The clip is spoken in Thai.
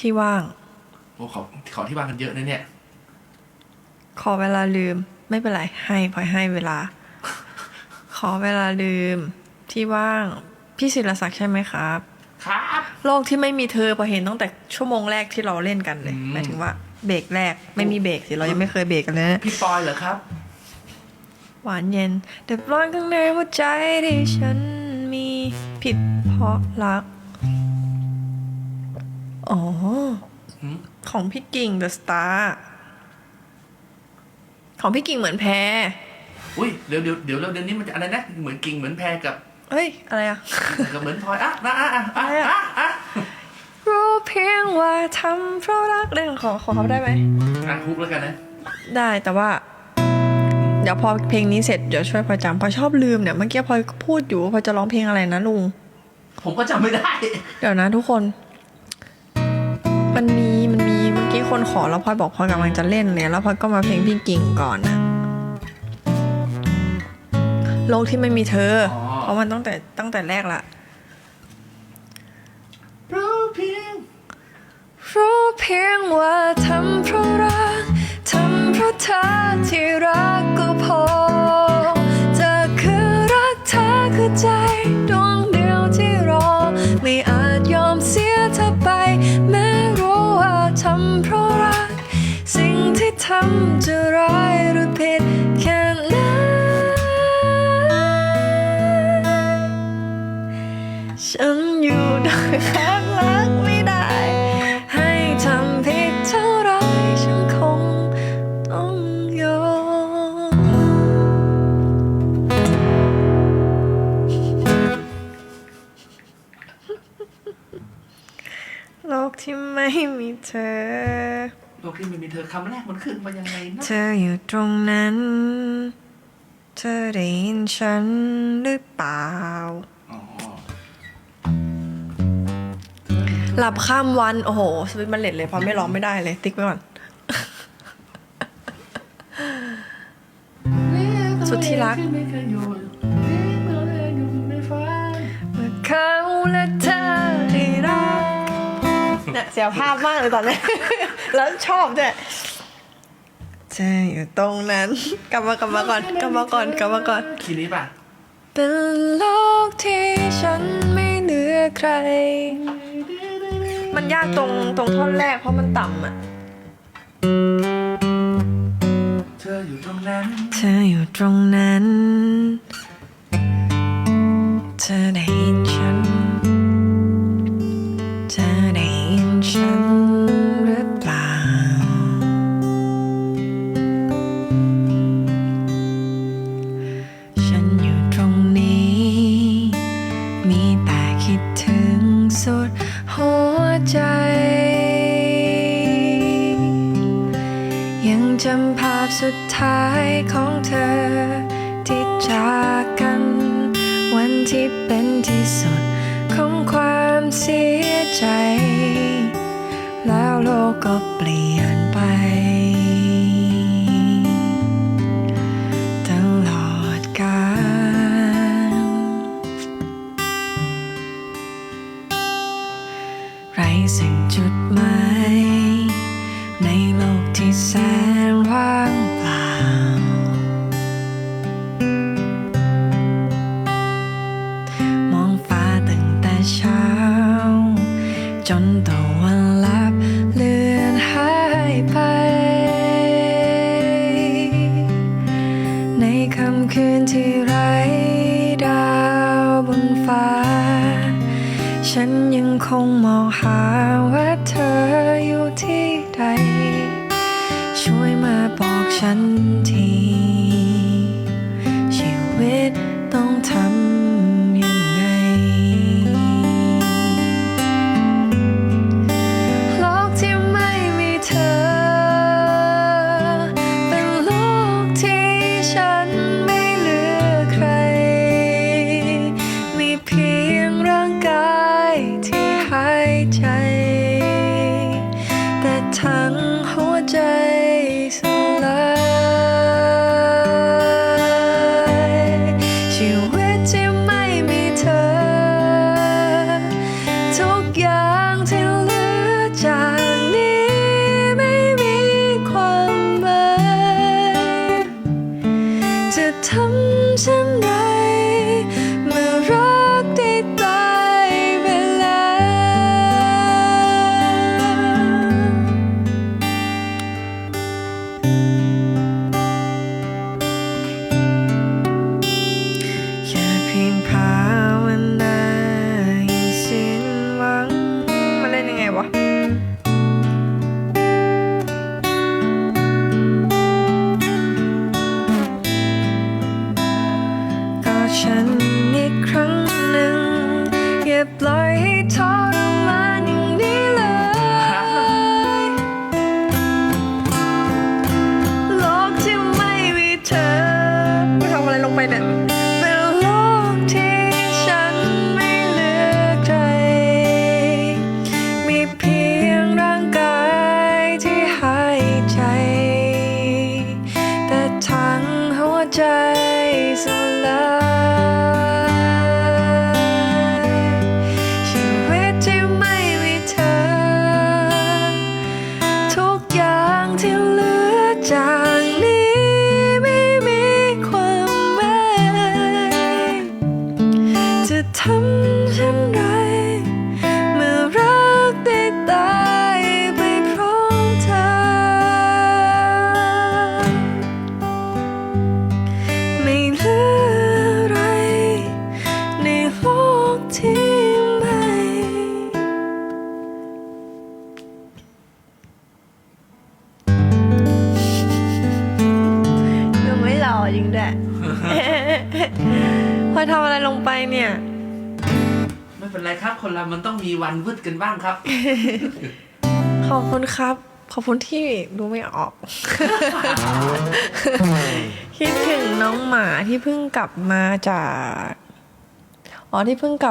ที่ว่าง โอ้ขอขอที่บ้านกันเยอะนะเนี่ย ขอเวลาลืม ไม่เป็นไรให้พลอยให้เวลา ขอเวลาลืม ที่ว่างพี่ศิลศักดิ์ใช่ไหมครับ ครับโลกที่ไม่มีเธอพอเห็นตั้งแต่ชั่วโมงแรกที่เราเล่นกันเลยอืมหมายถึงว่าเบรกแรกไม่มีเบรกสิเรายังไม่เคยเบรกกันเลยนะพี่ปอยเหรอครับ หวานเย็นแต่ปลอนข้างในหัวใจที่ฉันมีผิดเพราะรัก อ๋อหืมของพี่กิ่ง The Star ของพี่กิ่งเหมือนแพรอุ้ยเดี๋ยวเดี๋ยวเดี๋ยวเดี๋ยวนี้มันจะอะไรนะเหมือนกิ่งเหมือนแพรกับเฮ้ย อะไรอะกับเหมือนพลอยอะนะอะอะอะอะไรอะอะอะรู้เพียงว่าทำเพราะรักเล่นขอขอเขาได้ไหมอะฮุกแล้วกันนะ ได้แต่ว่า เดี๋ยวพอเพลงนี้เสร็จเดี๋ยวช่วยพลอยจำพลอยชอบลืมเนี่ยเมื่อกี้พลอยพูดอยู่ว่าพลอยจะร้องเพลงอะไรนะลุง ผมก็จำไม่ได้ เดี๋ยวนะทุกคน มันมีมันมีเมื่อกี้คนขอแล้วพลอยบอกพลอยกำลังจะเล่นเลยแล้วพลอยก็มาเพลงพี่กิ่งก่อนนะโลกที่ไม่มีเธอออ เพราะมันตั้งแต่ตั้งแต่แรกละรู้เพียงรู้เพียงว่าทำเพราะรักทำเพราะเธอที่รั จะร้ายหรือผิดแค่ไหนฉันอยู่ได้ข้างรักไม่ได้ ให้ทำผิดเท่าไรฉันคงต้องยอมโลกที่ไม่มีเธอ โลกที่ไม่มีเธอคำแรกมันขึ้นมายังไงนะเธออยู่ตรงนั้น เธอได้ยินฉันหรือเปล่า อ๋อหลับข้ามวัน โอ้โหสวิตมันเล็ดเลยเพราะไม่ร้องไม่ได้เลย ติ๊กไว้ก่อน สุดที่รัก ไม่เคยอยู่ไม่เคยอยู่ในฝัน เมื่อเขาและเธอได้รัก เนี่ยเสียภาพมากเลยตอนนี้ แล้วชอบด้วยเธออยู่ตรงนั้นกลับมากลับมาก่อนกลับมาก่อนกลับมาก่อน คีย์นี้ป่ะเป็นโลกที่ฉันไม่เหลือใคร มันยากตรงตรงท่อนแรกเพราะมันต่ำอะ เธออยู่ตรงนั้น เธออยู่ตรงนั้น เธอได้ยิน ฉันหรือเปล่า ฉันอยู่ตรงนี้ มีแต่คิดถึงสุดหัวใจ ยังจำภาพสุดท้ายของเธอ ที่จากกัน วันที่เป็นที่สุดของความเสียใจ แล้วโลกก็เปลี่ยน ใด ช่วยมาบอกฉันที เธอกูทำอะไรลงไปเนี่ยเป็นโลกที่ฉันไม่เหลือใคร มีเพียงร่างกายที่หายใจ แต่ทั้งหัวใจสลายชีวิตที่ไม่มีเธอ ทุกอย่างที่เหลือจาก พลอยทำอะไรลงไปเนี่ย ไม่เป็นไรครับ คนเรามันต้องมีวันวืดกันบ้างครับ ขอบคุณครับ ขอบคุณที่ดูไม่ออก คิดถึงน้องหมาที่เพิ่งกลับมาจาก อ๋อที่เพิ่งกลับ